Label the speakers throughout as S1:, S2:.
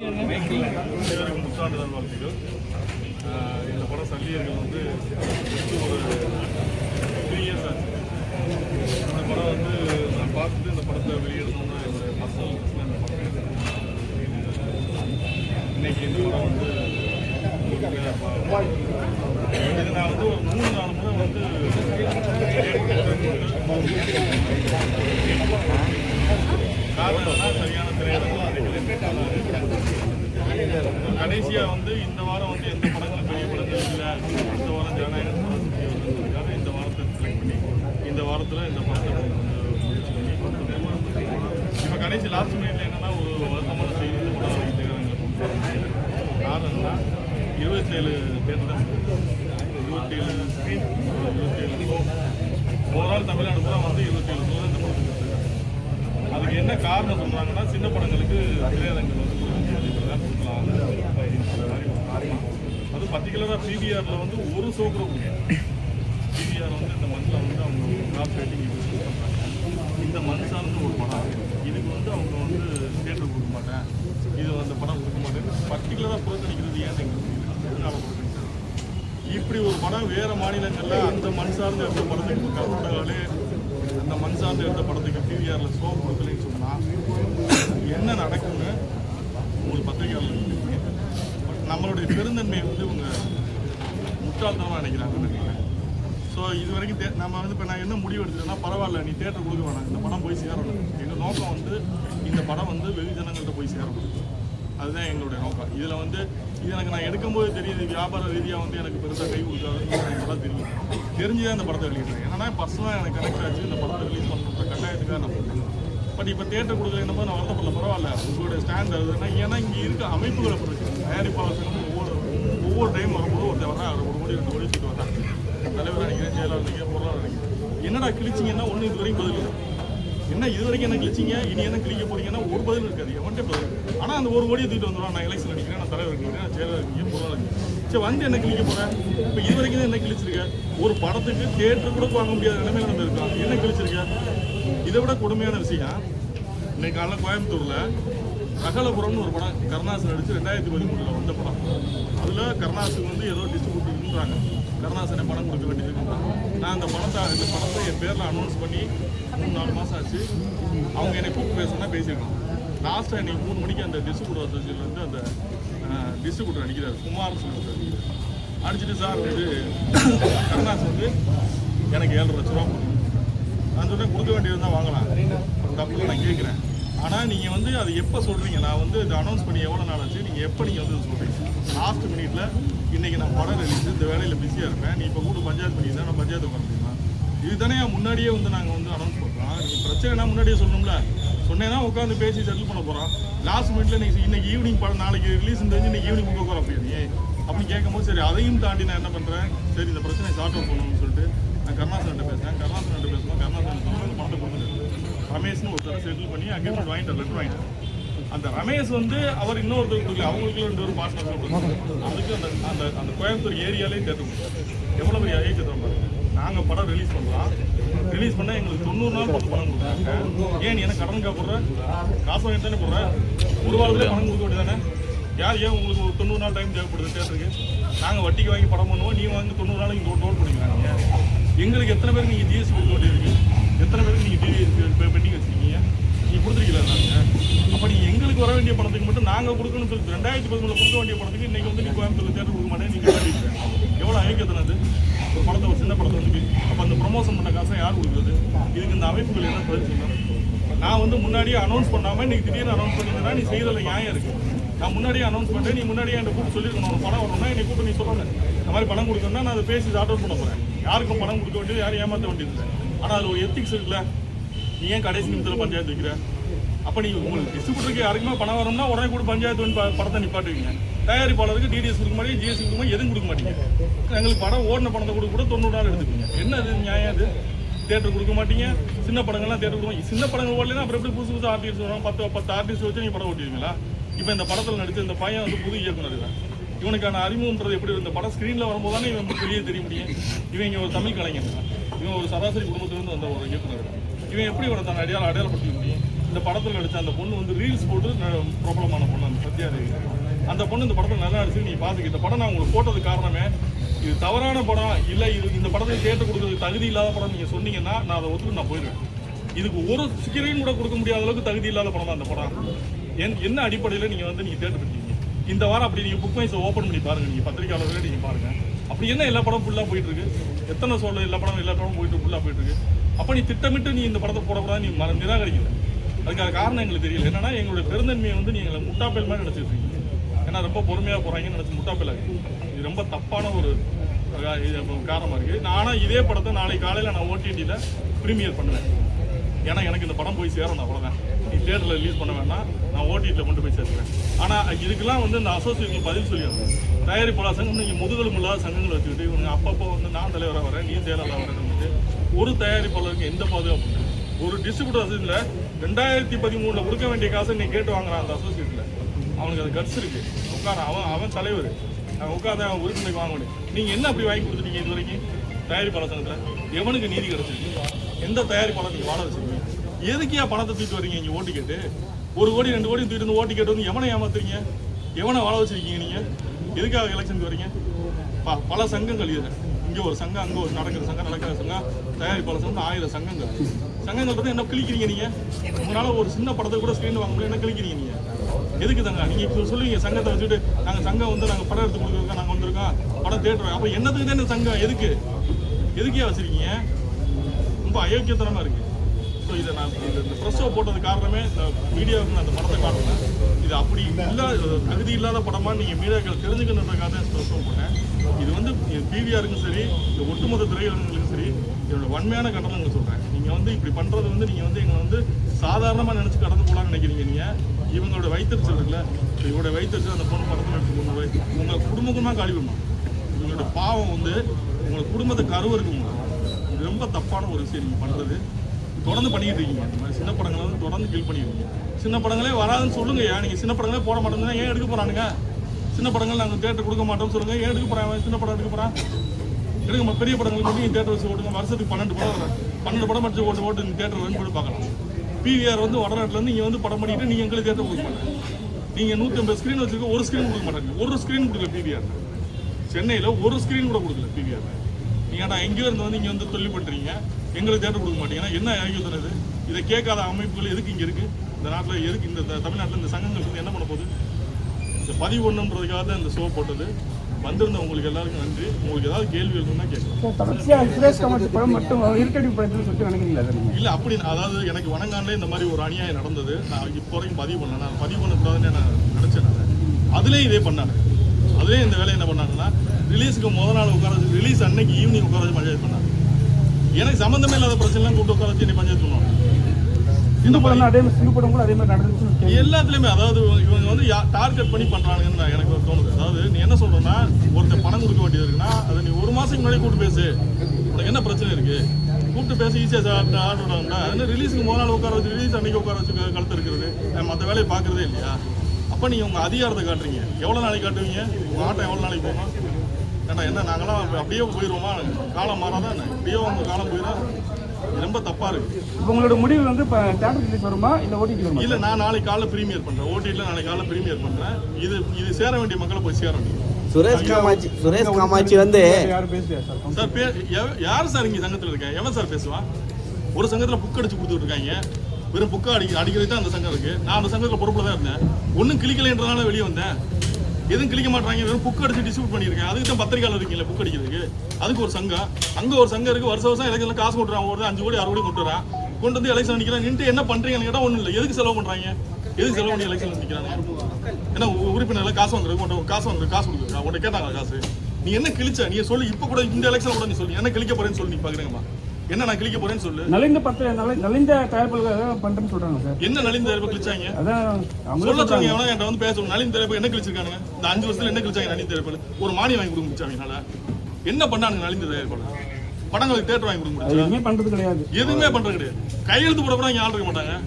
S1: அனைவருக்கும் புத்தாண்டு நல்வாழ்த்துக்கள் இந்த படம் சல்லியர்கள் வந்து ஒரு த்ரீ இயர்ஸ் ஆச்சு இந்த படம் வந்து நான் பார்த்துட்டு இந்த படத்தை வெளியிடணும்னு என்னுடைய பர்சனல் இந்த படம் இன்னைக்கு இந்த படம் வந்து இது நான் வந்து ஒரு மூணு நாலு முறை வந்து காரணம் என்னன்னா சரியான திரையிடலாம் கடைசியா வந்து இந்த வாரம் வந்து எந்த படங்களும் பெரிய படங்கள் இல்லை. இந்த வாரம் ஜனநாயக படம் இந்த வாரத்தை செலக்ட் பண்ணி இந்த வாரத்தில் இந்த படத்தை இப்போ கடைசி லாஸ்ட் மினிட்ல என்னன்னா ஒரு வருத்தமான செய்தி இந்த படம் வரைக்கும் காரணம்னா இருபத்தேழு பேர்தான் இருபத்தேழு இருபத்தேழு ஓவரால் தமிழ்நாடு பூரா வந்து இருபத்தேழு சூழல் இந்த படத்துக்கு வச்சிருக்காங்க. அதுக்கு என்ன காரணம் சொல்றாங்கன்னா சின்ன படங்களுக்கு திரையரங்கில் வந்து கொடுக்கலாம் கொடுக்கலாம். அது பர்டிகுலராக பிவிஆரில் வந்து ஒரு ஷோ பிவிஆர் வந்து இந்த மந்தில் வந்து அவங்க கிராஸ் ரேட்டிங் பண்ணுறாங்க இந்த மந்த் சார்ந்து ஒரு படம். இதுக்கு வந்து அவங்க வந்து தேட்டர் கொடுக்க மாட்டேன். இது அந்த படம் கொடுக்க மாட்டேன் பர்டிகுலராக புறக்கணிக்கிறது ஏன் எங்களுக்கு இப்படி ஒரு படம் வேறு மாநிலங்களில் அந்த மண் சார்ந்த எடுத்த படத்துக்கு கர்நாடகாவிலே அந்த மண் சார்ந்து எடுத்த படத்துக்கு டிவிஆரில் ஷோ கொடுக்கலன்னு சொன்னால் என்ன நடக்கும்னு உங்களுக்கு பத்திரிகையாளர் பட் நம்மளுடைய பெருந்தன்மையை வந்து இவங்க முட்டாள்தனமாக நினைக்கிறாங்கன்னு நினைக்கிறேன். ஸோ இது வரைக்கும் தே- நம்ம வந்து இப்போ நான் என்ன முடிவு எடுத்துட்டேன்னா பரவாயில்ல நீ தேட்டர் கொடுக்க வேணாம். இந்த படம் போய் சேரணும். எங்கள் நோக்கம் வந்து இந்த படம் வந்து வெகுஜனங்கள்ட்ட போய் சேரணும். அதுதான் எங்களுடைய நோக்கம். இதில் வந்து இது எனக்கு நான் எடுக்கும்போது தெரியுது வியாபார ரீதியாக வந்து எனக்கு பெருசாக கை கொடுக்காதுன்னு எனக்கு நல்லா தெரியும். தெரிஞ்சுதான் இந்த படத்தை வெளியிடுறேன். ஏன்னா பர்சனலாக எனக்கு கனெக்ட் ஆச்சு இந்த படத்தை ரிலீஸ் பண்ணுற கட்டாயத்துக்காக நான் பட் இப்போ தேட்டர் கொடுக்கல போது நான் வருத்தப்படல. பரவாயில்ல உங்களுடைய ஸ்டாண்ட் அதுன்னா ஏன்னா இங்கே இருக்க அமைப்புகளை பொறுத்து தயாரிப்பாளர் சங்கம் ஒவ்வொரு ஒவ்வொரு டைம் வரும்போது ஒருத்தர் வரா ஒரு கோடி ரெண்டு கோடி சொல்லிட்டு வராங்க தலைவர் நினைக்கிறேன் செயலாளர் நினைக்கிறேன் பொருளாளர் நினைக்கிறேன். என்னடா கிழிச்சிங்கன்னா ஒன்று இது வரைக்கும் பதில் இல்லை. என்ன இது வரைக்கும் என்ன கிழிச்சிங்க? இனி என்ன கிழிக்க போறீங்கன்னா ஒரு பதில் இருக்காது. எவன்ட்டே பதில் ஆனால் அந்த ஒரு கோடியை தூக்கிட்டு வந்துடுவான் நான் எலெக்ஷன் அடிக்கிறேன் நான் தலைவர் இருக்கிறேன் நான் செயலர் நிற்கிறேன் பொருளாளர் சரி வந்து என்ன கிழிக்க போகிறேன் இப்போ இது வரைக்கும் தான் என்ன கிழிச்சிருக்க? ஒரு படத்துக்கு தேட்டர் கூட வாங்க முடியாத நிலைமையில நம்ம இருக்கோம் என்ன கிழிச்சிருக்க? இதை விட கொடுமையான விஷயம் இன்னைக்கு காலையில் கோயம்புத்தூரில் அகலபுரம்னு ஒரு படம் கருணாசன் நடிச்சு ரெண்டாயிரத்தி பதிமூணில் வந்த படம். அதில் கருணாசுக்கு வந்து ஏதோ டிஸ்ட்ரிபியூட்டர்ன்றாங்க கருணாசனை படம் கொடுக்க வேண்டியது நான் அந்த பணத்தை இந்த படத்தை என் பேரில் அனௌன்ஸ் பண்ணி மூணு நாலு மாதம் ஆச்சு. அவங்க என்னை கூப்பிட்டு பேசுனா பேசியிருக்கோம் லாஸ்ட்டாக இன்னைக்கு மூணு மணிக்கு அந்த டிஸ்ட்ரிபியூட்டர் அசோசியேஷன் வந்து அந்த டிஸ்ட்ரிபியூட்டர் அடிக்கிறார். குமார் சொல்லிட்டு அடிச்சுட்டு சார் வந்து கருணாஸ் வந்து எனக்கு ஏழரை லட்ச ரூபா கொடுக்கணும் நான் சொல்றேன் கொடுக்க வேண்டியது தான் வாங்கலாம். தப்பு நான் கேட்குறேன். ஆனால் நீங்கள் வந்து அது எப்போ சொல்கிறீங்க நான் வந்து இதை அனௌன்ஸ் பண்ணி எவ்வளோ நாள் ஆச்சு? நீங்கள் எப்போ நீங்கள் வந்து சொல்கிறீங்க லாஸ்ட் மினிட்ல இன்றைக்கி நான் படம் ரிலீஸ் இந்த வேலையில் பிஸியாக இருப்பேன். நீ இப்போ கூட பஞ்சாயத்து பண்ணியிருந்தேன் நான் பஞ்சாயத்து உட்காந்து இதுதானே இது முன்னாடியே வந்து நாங்கள் வந்து அனௌன்ஸ் பண்ணுறோம் நீங்கள் பிரச்சனைனா முன்னாடியே சொல்லணும்ல? சொன்னேன்னா உட்காந்து பேசி செட்டில் பண்ண போகிறோம் லாஸ்ட் மினிட்ல நீ இன்னைக்கு ஈவினிங் படம் நாளைக்கு ரிலீஸ் தெரிஞ்சு இன்னைக்கு ஈவினிங் கொடுக்க போகிறோம் அப்படி அப்படின்னு கேட்கும்போது சரி அதையும் தாண்டி நான் என்ன பண்ணுறேன் சரி இந்த பிரச்சனை சார்ட் அவுட் பண்ணணும்னு சொல்லிட்டு நான் கருணாசன் பேசுகிறேன் கருணாசன் பேசும்போது கருணாசன் சொன்னால் இந்த பணத்தை கொடுத்துட்டு ரமேஷ்னு ஒருத்தர் செட்டில் பண்ணி அங்கே வாங்கிட்டேன் லெட்டர் வாங்கிட்டேன் அந்த ரமேஷ் வந்து அவர் இன்னொருத்தர் கொடுக்கல அவங்களுக்கு ரெண்டு ஒரு பார்ட்னர் அதுக்கு அந்த அந்த அந்த கோயம்புத்தூர் ஏரியாலே தேர்வு எவ்வளோ பெரிய ஐக்கியத்தை பாருங்க. நாங்கள் படம் ரிலீஸ் பண்ணுறோம் ரிலீஸ் பண்ணால் எங்களுக்கு தொண்ணூறு நாள் போட்டு பணம் கொடுக்குறாங்க. ஏன் நீ என்ன கடன் போடுற காசு வாங்கிட்டு தானே போடுற? ஒரு வாரத்திலே பணம் கொடுக்க வேண்டியதானே? யார் ஏன் உங்களுக்கு ஒரு தொண்ணூறு நாள் டைம் தேவைப்படுது தேட்டருக்கு? நாங்கள் வட்டிக்கு வாங்கி படம் பண்ணுவோம் நீ வாங்கி தொண்ணூறு நாள் இங்கே டோல் பண்ணிக்கிறாங்க. எங்களுக்கு எத்தனை பேருக்கு நீங்கள் ஜிஎஸ்டி கொடுக்க வேண்டியிருக்கு எத்தனை பேருக்கு நீங்கள் டிவி பெண்டிங் வச்சுருக்கீங்க? நீ கொடுத்துருக்கீங்களா நாங்கள் வர வேண்டிய பணத்துக்கு மட்டும் நாங்கள் கொடுக்கணும்னு சொல்லி ரெண்டாயிரத்தி பதிமூணில் கொடுக்க வேண்டிய படத்துக்கு இன்னைக்கு வந்து நீ கோயம்புத்தூர் தேட்டர் கொடுக்க மாட்டேன் நீங்கள் எவ்வளோ ஐக்கியத்தனை அது? ஒரு படத்தை ஒரு சின்ன படத்தை வந்து அப்போ அந்த ப்ரொமோஷன் பண்ண காசை யார் கொடுக்குறது? இதுக்கு இந்த அமைப்புகள் என்ன பதில் சொல்லணும்? நான் வந்து முன்னாடியே அனௌன்ஸ் பண்ணாமல் இன்னைக்கு திடீர்னு அனௌன்ஸ் பண்ணியிருந்தா நீ செய்யறதுல நியாயம் இருக்குது நான் முன்னாடியே அனௌன்ஸ் பண்ணிட்டேன். நீ முன்னாடியே என்கிட்ட கூப்பிட்டு சொல்லியிருக்கணும் ஒரு பணம் வரணும்னா என்னை கூப்பிட்டு நீ சொல்லுங்கள் இந்த மாதிரி பணம் கொடுக்கணும்னா நான் அதை பேசி ஆர்டர் பண்ண போகிறேன் யாருக்கும் பணம் கொடுக்க வேண்டியது யாரும் ஏமாற்ற வேண்டியது இல்லை. ஆனால் அது ஒரு எத்திக்ஸ் இருக்குல்ல? நீ ஏன் கடைசி நிமிஷத்தில் பஞ்சாயத்து வைக்கிற? அப்போ நீங்கள் உங்களுக்கு டிஸ்ட்ரிபியூட்டருக்கு யாருக்குமே பணம் வரணும்னா உடனே கூட பஞ்சாயத்து வந்து படத்தை நிப்பாட்டுவீங்க. தயாரிப்பாளருக்கு டிடிஎஸ் கொடுக்க மாட்டீங்க ஜிஎஸ்டி கொடுக்க எதுவும் கொடுக்க மாட்டீங்க. எங்களுக்கு படம் ஓடின பணத்தை கொடுக்க கூட தொண்ணூறு நாள் எடுத்துக்கீங்க. என்ன அது நியாயம் அது? தேட்டர் கொடுக்க மாட்டீங்க சின்ன படங்கள்லாம் தேட்டர் கொடுக்க சின்ன படங்கள் ஓடலன்னா அப்புறம் எப்படி புதுசு புதுசு ஆர்டிஸ்ட் வரும் பத்து பத்து ஆர்டிஸ்ட் வச்சு நீங்கள் படம் ஓட்டுவீங்களா இப்போ இந்த படத்தில் நடிச்ச இந்த பையன் வந்து புது இயக்குனர் தான் இவனுக்கான அறிமுகம்ன்றது எப்படி? இந்த படம் ஸ்க்ரீனில் வரும்போது தானே இவன் வெளியே தெரிய முடியும். இவன் இங்கே ஒரு தமிழ் கலைஞர் இவன் ஒரு சராசரி குடும்பத்திலிருந்து வந்த ஒரு இயக்குனர். இவன் எப்படி இவனை தன் அடையாளம் அடையாளப்படுத்திக்க முடியும்? இந்த படத்தில் நடிச்ச அந்த பொண்ணு வந்து ரீல்ஸ் போட்டு ந- பிரபலமான பொண்ணு அந்த சத்யா தேவி அந்த பொண்ணு இந்த படத்தில் நல்லா நடிச்சு நீங்கள் பார்த்துக்க இந்த படம் நான் உங்களுக்கு போட்டது காரணமே இது தவறான படம் இல்லை இது இந்த படத்தை கேட்டு கொடுக்கறதுக்கு தகுதி இல்லாத படம் நீங்கள் சொன்னீங்கன்னா நான் அதை ஒத்துட்டு நான் போயிடுவேன் இதுக்கு ஒரு ஸ்கிரீன் கூட கொடுக்க முடியாத அளவுக்கு தகுதி இல்லாத படம் தான் அந்த படம். என் என்ன அடிப்படையில் நீங்கள் வந்து நீங்கள் தேர்வு இருக்கீங்க இந்த வாரம் அப்படி நீங்கள் புக் மைஸை ஓப்பன் பண்ணி பாருங்கள் நீங்கள் பத்திரிக்கையாளர்களே நீங்கள் பாருங்கள் அப்படி என்ன எல்லா படம் ஃபுல்லாக போயிட்டு இருக்கு எத்தனை சொல்ல எல்லா படம் எல்லா படம் போயிட்டு ஃபுல்லாக போயிட்டு இருக்கு அப்போ நீ திட்டமிட்டு நீ இந்த படத்தை போடக்கூடாது நீ மற நிராகரிக்கல. அதுக்கான காரணம் எங்களுக்கு தெரியல. என்னன்னா எங்களுடைய பெருந்தன்மையை வந்து நீங்கள் எங்களை முட்டாப்பேல் மாதிரி நினச்சிருக்கீங்க. ஏன்னா ரொம்ப பொறுமையாக போகிறாங்கன்னு நினச்சி முட்டாப்பேல் ஆகுது இது ரொம்ப தப்பான ஒரு காரணமாக இது நானும் இதே படத்தை நாளை காலையில் நான் ஓடிடியில் ப்ரீமியர் பண்ணுவேன். ஏன்னா எனக்கு இந்த படம் போய் சேரணும் அவ்வளோதான் நீ தேட்டரில் ரிலீஸ் பண்ண வேணாம். நான் ஓடிடியில் கொண்டு போய் சேர்த்துறேன் ஆனால் இதுக்கெல்லாம் வந்து இந்த அசோசியேஷன் பதில் சொல்லியிருந்தேன் தயாரிப்பாளர் சங்கம் நீங்கள் முதுகலும் இல்லாத சங்கங்களை வச்சுக்கிட்டு இவங்க அப்பப்போ வந்து நான் தலைவராக வரேன் நீ செயலாளராக வரேன்னு வந்துட்டு ஒரு தயாரிப்பாளருக்கு எந்த பாதுகாப்பு ஒரு டிஸ்ட்ரிபியூட்டர் வசதியில் ரெண்டாயிரத்தி பதிமூணில் கொடுக்க வேண்டிய காசை நீ கேட்டு வாங்குறான் அந்த அசோசியேஷனில் அவனுக்கு அது கட்ஸ் இருக்கு. உட்கார அவன் அவன் தலைவர். அவன் உட்காந்து அவன் உறுப்பினருக்கு வாங்க முடியும் நீங்கள் என்ன அப்படி வாங்கி கொடுத்துட்டீங்க இது வரைக்கும்? தயாரிப்பாளர் சங்கத்தில் எவனுக்கு நீதி கிடைச்சிருக்கு? எந்த தயாரிப்பாளர் நீங்கள் வாழ வச்சிருக்கீங்க? எதுக்கியா பணத்தை தூக்கிட்டு வரீங்க இங்கே ஓட்டு கேட்டு? ஒரு கோடி ரெண்டு கோடி தூக்கிட்டு வந்து ஓட்டு கேட்டு வந்து எவனை ஏமாத்துறீங்க? எவனை வாழ வச்சிருக்கீங்க நீங்கள் எதுக்காக எலெக்ஷனுக்கு வரீங்க? ப- பல சங்கங்கள் இதில். இங்கே ஒரு சங்கம் அங்கே ஒரு நடக்கிற சங்கம் நடக்கிற சங்கம் தயாரிப்பாளர் சங்கம் ஆயிரம் சங்கங்கள். சங்கங்கள் பத்தி என்ன கிழிக்கிறீங்க நீங்கள் உங்களால் ஒரு சின்ன படத்தை கூட ஸ்கிரீன் வாங்க முடியல. என்ன கிழிக்கிறீங்க நீங்க? எதுக்கு தங்க? நீங்கள் இப்போ சொல்லுவீங்க சங்கத்தை வச்சுட்டு நாங்கள் சங்கம் வந்து நாங்கள் படம் எடுத்து கொடுக்குறோம் நாங்கள் வந்திருக்கோம். படம் தேடுறோம் அப்போ என்னத்துக்கு தான் சங்கம்? எதுக்கு? எதுக்கே வச்சிருக்கீங்க? ரொம்ப அயோக்கியத்தனமா இருக்கு. ஸோ இதை நான் இந்த இந்த போட்டது காரணமே இந்த மீடியாவுக்கு நான் அந்த படத்தை காட்டினேன் இது அப்படி இல்லாத தகுதி இல்லாத படமா நீங்கள் மீடியாக்கள் தெரிஞ்சுக்கணுன்றதுக்காக தான் ப்ரெஸ் போட்டேன். இது வந்து பிவிஆருக்கும் சரி இந்த ஒட்டுமொத்த திரையரங்குகளுக்கும் சரி என்னோட வன்மையான கட்டணங்கள் சொல்கிறேன் நீங்கள் வந்து இப்படி பண்ணுறது வந்து நீங்கள் வந்து எங்களை வந்து சாதாரணமாக நினச்சி கடந்து போகலான்னு நினைக்கிறீங்க நீங்கள் இவங்களோட வைத்தறிச்சல் இருக்குல்ல? இவங்களோட இவரோட வைத்தறிச்சல் அந்த பொண்ணு படத்தில் எடுத்து கொண்டு போய் உங்கள் குடும்பமாக கழிவுமா உங்களோட பாவம் வந்து உங்களோட குடும்பத்தை கருவ இருக்குங்க ரொம்ப தப்பான ஒரு விஷயம் நீங்கள் பண்ணுறது தொடர்ந்து பண்ணிட்டு இருக்கீங்க இந்த மாதிரி சின்ன படங்களை வந்து தொடர்ந்து கில் பண்ணிடுவீங்க சின்ன படங்களே வராதுன்னு சொல்லுங்க. ஏன் நீங்கள் சின்ன படங்களே போட மாட்டேங்குதுன்னா ஏன் எடுக்க போறானுங்க? சின்ன படங்கள் நாங்கள் தேட்டர் கொடுக்க மாட்டோம்னு சொல்லுங்க. ஏன் எடுக்க போறான்? சின்ன படம் எடுக்க போறான்? எடுக்க பெரிய படங்களுக்கு மட்டும் நீங்கள் தேட்டர் வச்சு ஓட்டுங்க. வருஷத்துக்கு பன்னெண்டு படம் பன்னெண்டு படம் வச்சு ஓட்டு ஓட்டு நீங்கள் தேட்டர் வந்து போய் பார்க்கலாம். பிவிஆர் வந்து வடநாட்டிலேருந்து இங்கே வந்து படம் பண்ணிட்டு நீங்கள் எங்களுக்கு தேட்டர் கொடுக்க மாட்டாங்க நீங்கள் நூற்றி ஐம்பது ஸ்க்ரீன் வச்சுருக்க ஒரு ஸ்க்ரீன் கொடுக்க மாட்டாங்க ஒரு ஸ்க்ரீன் கொடுக்கல பிவிஆர் சென்னையில் ஒரு ஸ்க்ரீன் கூட கொடுக்கல பிவிஆர் நீங்கள் எங்கேயோ இருந்து வந்து இங்கே வந்து தொழில் பண்ணுறீங்க எங்களுக்கு தேட்டர் கொடுக்க மாட்டீங்கன்னா என்ன ஐயோத்தனம் இது இதை கேட்காத அமைப்புகள் எதுக்கு இங்கே இருக்குது இந்த நாட்டில் எதுக்கு இந்த தமிழ்நாட்டில் இந்த சங்கங்கள் வந்து என்ன பண்ண போகுது? இந்த பதிவு ஒன்றுன்றதுக்காக தான் இந்த ஷோ போட்டது. வந்திருந்த உங்களுக்கு எல்லாருக்கும் நன்றி. உங்களுக்கு ஏதாவது கேள்வி இருக்குன்னா கேட்கலாம். இல்லை அப்படி அதாவது எனக்கு வணங்கான்லே இந்த மாதிரி ஒரு அநியாயம் நடந்தது. நான் இப்போ வரைக்கும் பதிவு பண்ணல. நான் பதிவு பண்ணக்கூடாதுன்னு நான் நினச்சேன் நான். அதுலேயும் இதே பண்ணாங்க. அதுலேயும் இந்த வேலையை என்ன பண்ணாங்கன்னா ரிலீஸுக்கு முத நாள் உட்கார வச்சு ரிலீஸ் அன்னைக்கு ஈவினிங் உட்கார வச்சு பஞ்சாயத்து பண்ணாங்க. எனக்கு சம்மந்தமே இல்லாத பிரச்சனைலாம் கூப்பிட்டு உட்கார வச்சு நீ பஞ்சாயத்து பண்ணுவாங்க.
S2: கேள்வி.
S1: எல்லாத்துலயுமே அதாவது இவங்க வந்து டார்கெட் பண்ணி பண்றாங்கன்னு எனக்கு தோணுது. அதாவது நீ என்ன சொல்றேன்னா ஒருத்தர் பணம் கொடுக்க வேண்டியது இருக்குன்னா அதை நீ ஒரு மாசத்துக்கு முன்னாடி கூப்பிட்டு பேசு. உனக்கு என்ன பிரச்சனை இருக்கு? கூப்பிட்டு பேசி ஈஸியாக ஆர்டர் விடாங்கடா என்ன ரிலீஸுக்கு முதல் நாள் உட்கார வச்சு ரிலீஸ் அன்னைக்கு உட்கார வச்சு கழுத்து இருக்கிறது மற்ற வேலையை பார்க்கறதே இல்லையா? அப்போ நீங்கள் உங்கள் அதிகாரத்தை காட்டுறீங்க. எவ்வளோ நாளைக்கு காட்டுவீங்க? உங்கள் ஆட்டம் எவ்வளோ நாளைக்கு போகணும் ஏண்டா என்ன நாங்களாம் அப்ப அப்படியே போயிடுவோமா காலம் மாறாதான்? அப்படியே உங்கள் காலம் போயிடும் ரொம்ப தப்பாக இருக்குது
S2: இப்போ உங்களோட முடிவு வந்து இப்போ தேட்டர் ரிலீஸ் வருமா இல்லை ஓடிடி வருமா?
S1: இல்ல நான் நாளைக்கு காலைல பிரீமியர் பண்றேன். ஓடிடில நாளைக்கு காலைல பிரீமியர் பண்றேன். இது இது சேர வேண்டிய மக்களை போய் சேரணும்
S3: சுரேஷ் காமாட்சி சுரேஷ் காமாட்சி வந்து
S2: யாரும் பேசலையா சார்
S1: சார் பே யார் சார் இங்க சங்கத்துல இருக்கேன் எவன் சார் பேசுவான் ஒரு சங்கத்துல புக் அடிச்சு கொடுத்துட்டு இருக்காங்க வெறும் புக்கை அடி அடிக்கிறது தான் அந்த சங்கம் இருக்கு. நான் அந்த சங்கத்துல பொறுப்புல தான் இருந்தேன். ஒன்றும் கிளிக்கலைன்றதால வெளியே வந்தேன். எதுவும் கிளிக்க மாட்டாங்க. வெறும் புக் அடிச்சு டிஸ்ட்ரிபியூட் பண்ணியிருக்கேன். அதுக்கு தான் பத்திரிக்கையாளர் இருக்கீங்களா புக் அடிக்கிறதுக்கு? அதுக்கு ஒரு சங்கம். அங்க ஒரு சங்கம் இருக்கு. வருஷம் வருஷம் எலெக்ஷனில் காசு கொட்டுறான் ஒரு அஞ்சு கோடி ஆறு கோடி கொட்டுறான் கொண்டு வந்து எலெக்ஷன் நிற்கிறான் நின்று என்ன பண்றீங்கன்னு கேட்டால் ஒன்றும் இல்லை. எதுக்கு செலவு பண்றாங்க? எதுக்கு செலவு பண்ணி எலெக்ஷன் நிற்கிறாங்க ஏன்னா உ- உறுப்பினர்ல காசு வாங்குறது உன்ட்ட காசு வாங்குறது காசு கொடுக்குறா உன்ட்ட கேட்டாங்க காசு? நீ என்ன கிழிச்ச? நீ சொல்லி இப்போ கூட இந்த எலெக்ஷன் கூட நீ சொல்லி. என்ன கிழிக்க போறேன்னு சொல்லி நீ பாக்குறீங்கம்மா. என்ன நான் கிழிக்க போறேன்னு சொல்லு.
S2: நலிந்த படத்தை நல- நலிந்த தயாரிப்பாளர்கள் பண்றேன்னு சொல்றாங்க சார்.
S1: என்ன நலிந்த தரப்பு கிழிச்சாங்க?
S2: அதான்
S1: சொல்ல சொல்லுங்க எவனா என்கிட்ட வந்து பேசணும். நலிந்த தரப்பு என்ன கிழிச்சிருக்கானுங்க? இந்த அஞ்சு வருஷத்துல என்ன கிழிச்சாங்க நலிந்த தரப்பு ஒரு மானியம் வாங்கி கொடுக்க முடிச்சாங்கனால என்ன பண்ணானுங்க நலிந்த தரப்பு படங்களுக்கு தேட்டர் வாங்கி கொடுக்க முடிச்சா?
S2: எதுவுமே பண்றது கிடையாது.
S1: எதுவுமே பண்றது கிடையாது. கையெழுத்து போட கூட இங்க ஆள் இருக்க மாட்டாங்க.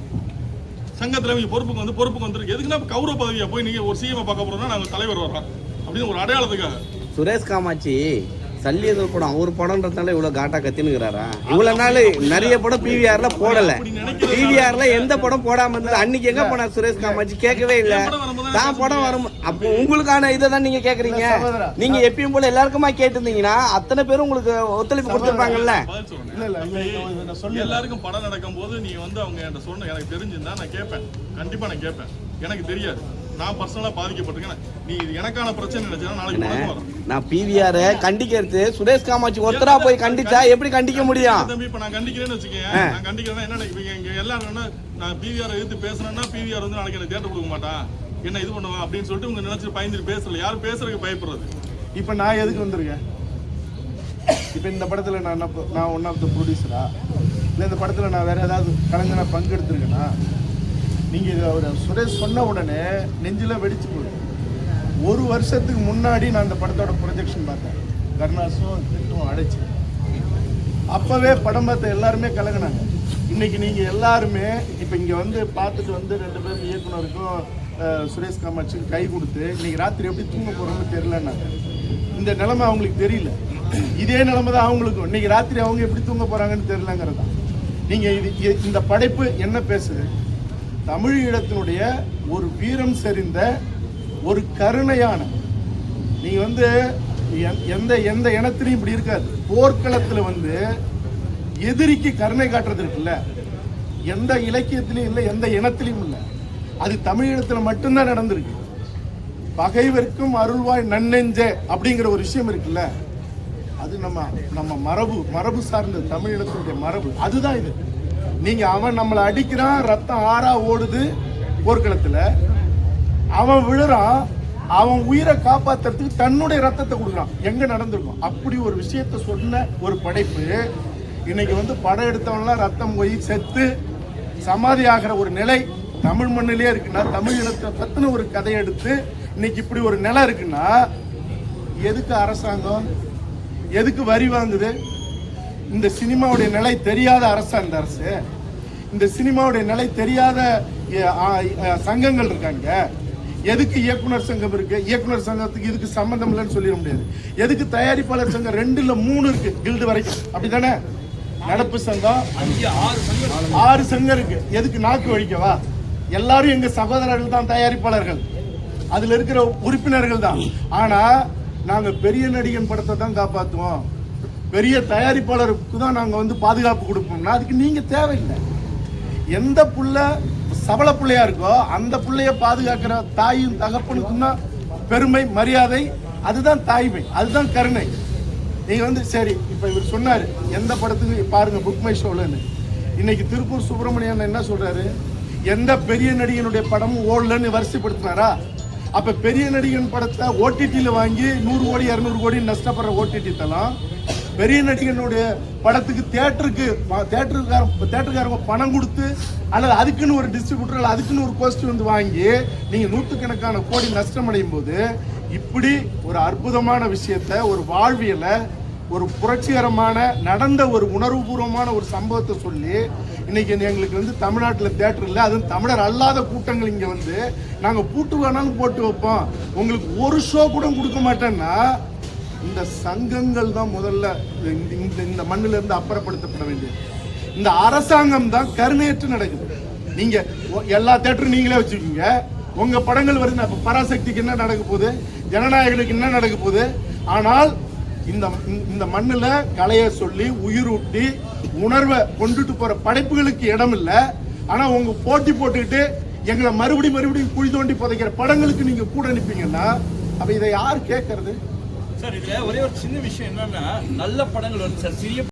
S1: சங்கத்துல இவங்க பொறுப்புக்கு வந்து பொறுப்புக்கு வந்துருக்கு. எதுக்குன்னா கௌரவ பதவியா போய் நீங்க ஒரு சிஎம் பார்க்க போறோம்னா நாங்க தலைவர் வர்றோம். அப்படின்னு ஒரு அடையாளத்துக்காக.
S3: சுரேஷ் காமாட்சி ஏதோ படம் ஒரு படம்ன்றதுனால இவ்வளவு காட்டா கத்தினுக்கிறாரா இவ்வளவு நாள் நிறைய படம் பிவிஆர்ல போடல. பிவிஆர்ல எந்த படம் போடாம இருந்தது? அன்னைக்கு எங்க போனார் சுரேஷ் காமாட்சி? கேட்கவே இல்ல. தான் படம் வரும். அப்போ உங்களுக்கான இதை தான் நீங்க கேக்குறீங்க. நீங்க எப்பயும் போல எல்லாருக்குமா கேட்டிருந்தீங்கன்னா அத்தனை பேரும் உங்களுக்கு ஒத்துழைப்பு கொடுத்துருப்பாங்கல்ல?
S1: எல்லாருக்கும் படம் நடக்கும் போது நீ வந்து அவங்க என்கிட்ட சொன்ன எனக்கு தெரிஞ்சிருந்தா நான் கேட்பேன். கண்டிப்பா நான் கேட்பேன். எனக்கு தெரியாது. நான் பர்சனலா பாதிக்கப்பட்டிருக்கேன். நீ எனக்கான பிரச்சனை நினைச்சா நாளைக்கு
S3: நான் பிவிஆர் கண்டிக்கிறது சுரேஷ் காமாட்சி ஒருத்தரா போய் கண்டிச்சா எப்படி கண்டிக்க முடியும்?
S1: தம்பி? இப்ப நான் கண்டிக்கிறேன்னு வச்சுக்கேன் நான் கண்டிக்கிறேன்னா என்ன இவங்க இங்க எல்லாரும் என்ன நான் பிவிஆர் எதிர்த்து பேசுறேன்னா பிவிஆர் வந்து நாளைக்கு எனக்கு தேட்டர் கொடுக்க மாட்டான். என்ன இது பண்ணுவான் அப்படின்னு சொல்லிட்டு உங்க நினைச்சு பயந்துட்டு பேசல. யாரும் பேசுறதுக்கு பயப்படுறது
S4: இப்ப நான் எதுக்கு வந்திருக்கேன்? இப்ப இந்த படத்துல நான் என்ன நான் ஒன் ஆஃப் த ப்ரொடியூசரா இல்ல இந்த படத்துல நான் வேற ஏதாவது கலைஞனா பங்கெடுத்திருக்கேனா? நீங்க இதை ஒரு சுரேஷ் சொன்ன உடனே நெஞ்சில வெடிச்சு போகுது. ஒரு வருஷத்துக்கு முன்னாடி நான் அந்த படத்தோட ப்ரொஜெக்ஷன் பார்த்தேன். கருணாசும் திட்டும் அழைச்சி அப்பவே படம் பார்த்த எல்லாருமே கலங்கினாங்க. இன்னைக்கு நீங்க எல்லாருமே இப்ப இங்க வந்து பார்த்துட்டு வந்து ரெண்டு பேரும் இயக்குனருக்கும் சுரேஷ் காமாட்சிக்கும் கை கொடுத்து இன்னைக்கு ராத்திரி எப்படி தூங்க போறோம்னு தெரிலன்னாங்க இந்த நிலைமை அவங்களுக்கு தெரியல. இதே நிலைமை தான் அவங்களுக்கும். இன்னைக்கு ராத்திரி அவங்க எப்படி தூங்க போறாங்கன்னு தெரியலங்கிறது தான் நீங்க இது இந்த படைப்பு என்ன பேசுது? தமிழீழத்தினுடைய ஒரு வீரம் செறிந்த ஒரு கருணையான நீ வந்து எந்த எந்த இனத்திலையும் இப்படி இருக்காது. போர்க்களத்தில் வந்து எதிரிக்கு கருணை காட்டுறது இருக்குல்ல. எந்த இலக்கியத்திலையும் இல்லை எந்த இனத்திலையும் இல்லை. அது தமிழீழத்தில் மட்டும்தான் நடந்திருக்கு. பகைவர்க்கும் அருள்வாய் நன்னெஞ்சே அப்படிங்கிற ஒரு விஷயம் இருக்குல்ல. அது நம்ம நம்ம மரபு மரபு சார்ந்த தமிழீழத்தினுடைய மரபு. அதுதான் இது. நீங்க அவன் நம்மளை அடிக்கிறான் ரத்தம் ஆறா ஓடுது போர்க்களத்துல அவன் விழுறான் அவன் உயிரை காப்பாத்துறதுக்கு தன்னுடைய ரத்தத்தை கொடுக்குறான். எங்க நடந்திருக்கும்? அப்படி ஒரு விஷயத்த சொன்ன ஒரு படைப்பு இன்னைக்கு வந்து படம் எடுத்தவன்லாம் ரத்தம் போய் செத்து சமாதி ஆகிற ஒரு நிலை தமிழ் மண்ணிலே இருக்குன்னா தமிழ் இனத்தை பத்தின ஒரு கதை எடுத்து இன்னைக்கு இப்படி ஒரு நிலை இருக்குன்னா எதுக்கு அரசாங்கம்? எதுக்கு வரி வாங்குது? இந்த சினிமாவுடைய நிலை தெரியாத அரசு அந்த அரசு? இந்த சினிமாவுடைய நிலை தெரியாத சங்கங்கள் இருக்காங்க எதுக்கு இயக்குனர் சங்கம் இருக்கு? இயக்குனர் சங்கத்துக்கு இதுக்கு சம்மந்தம் இல்லைன்னு சொல்லிட முடியாது. எதுக்கு தயாரிப்பாளர் சங்கம் ரெண்டு இல்ல மூணு இருக்கு கில்டு வரைக்கும்? அப்படிதானே நடப்பு சங்கம். ஆறு சங்கம் இருக்கு. எதுக்கு நாக்கு வழிக்கவா? எல்லாரும் எங்க சகோதரர்கள் தான் தயாரிப்பாளர்கள். அதுல இருக்கிற உறுப்பினர்கள் தான். ஆனா நாங்க பெரிய நடிகன் படத்தை தான் காப்பாத்துவோம். பெரிய தயாரிப்பாளருக்கு தான் நாங்கள் வந்து பாதுகாப்பு கொடுப்போம்னா அதுக்கு நீங்கள் தேவையில்லை. எந்த புள்ள சபல பிள்ளையா இருக்கோ அந்த பிள்ளைய பாதுகாக்கிற தாயும் தகப்பனுக்கும் தான் பெருமை மரியாதை அதுதான் தாய்மை அதுதான் கருணை. நீங்க வந்து சரி இப்ப இவர் சொன்னாரு எந்த படத்துக்கு பாருங்க புக் மை ஷோலன்னு இன்னைக்கு திருப்பூர் சுப்பிரமணியன் என்ன சொல்றாரு? எந்த பெரிய நடிகனுடைய படமும் ஓடலன்னு வரிசைப்படுத்தினாரா? அப்ப பெரிய நடிகன் படத்தை ஓடிடியில் வாங்கி நூறு கோடி இரநூறு கோடி நஷ்டப்படுற ஓடிடி தலாம் பெரிய நடிகனுடைய படத்துக்கு தேட்டருக்கு தேட்டருக்கார தேட்டருக்காரங்க பணம் கொடுத்து அல்லது அதுக்குன்னு ஒரு டிஸ்ட்ரிபியூட்டர் அல்லது அதுக்குன்னு ஒரு கோஸ்ட் வந்து வாங்கி நீங்கள் நூற்றுக்கணக்கான கோடி நஷ்டம் அடையும் போது இப்படி ஒரு அற்புதமான விஷயத்த ஒரு வாழ்வியலை ஒரு புரட்சிகரமான நடந்த ஒரு உணர்வுபூர்வமான ஒரு சம்பவத்தை சொல்லி இன்னைக்கு எங்களுக்கு வந்து தமிழ்நாட்டில் தேட்டர் இல்லை அதுவும் தமிழர் அல்லாத கூட்டங்கள் இங்கே வந்து நாங்கள் பூட்டு வேணாலும் போட்டு வைப்போம். உங்களுக்கு ஒரு ஷோ கூட கொடுக்க மாட்டேன்னா இந்த சங்கங்கள் தான் முதல்ல இந்த- இந்த இந்த மண்ணில இருந்து அப்புறப்படுத்தப்பட வேண்டியது. இந்த அரசாங்கம் தான் கருணையற்று நடக்குது. நீங்க ஒ- எல்லா தேட்டரும் நீங்களே வச்சுக்கோங்க. உங்க படங்கள் வருது அப்ப பராசக்திக்கு என்ன நடக்க போகுது? ஜனநாயகனுக்கு என்ன நடக்க போகுது? ஆனால் இந்த இந்த மண்ணில் கலைய சொல்லி உயிரூட்டி உணர்வை கொண்டுட்டு போற படைப்புகளுக்கு இடம் இல்லை. ஆனால் உங்க போட்டி போட்டுக்கிட்டு எங்களை மறுபடியும் மறுபடியும் குழி தோண்டி புதைக்கிற படங்களுக்கு நீங்க கூட நிப்பீங்கன்னா அப்ப இதை யார் கேட்கறது?
S5: சார் இதுல ஒரே ஒரு சின்ன விஷயம் என்னன்னா நல்ல படங்கள் வந்து சார். சிறிய